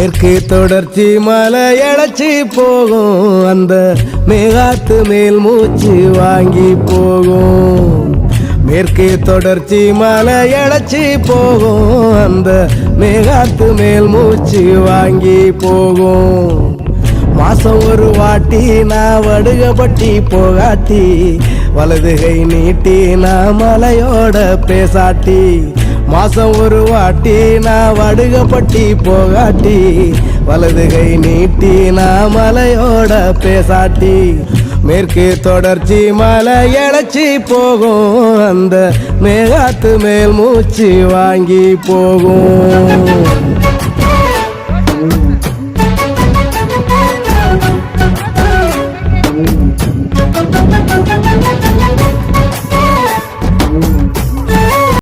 மேற்கு தொடர்ச்சி மலை இழைச்சி போகும். அந்த மேகாத்து மேல் மூச்சு வாங்கி போகும். மேற்கு தொடர்ச்சி மலை இழைச்சி போகும். அந்த மேகாத்து மேல் மூச்சு வாங்கி போகும். மாசம் ஒரு வாட்டி நான் வடுகப்பட்டி போகாட்டி. வலது கை நீட்டி நான் மலையோட பேசாட்டி. மாசம் ஒரு வாட்டி நான் வடுகப்பட்டி போகாட்டி வலது கை நீட்டி நான் மலையோட பேசாட்டி. மேற்கு தொடர்ச்சி மலை இழைச்சி போகும் அந்த மேகாத்து மேல் மூச்சு வாங்கி போகும்.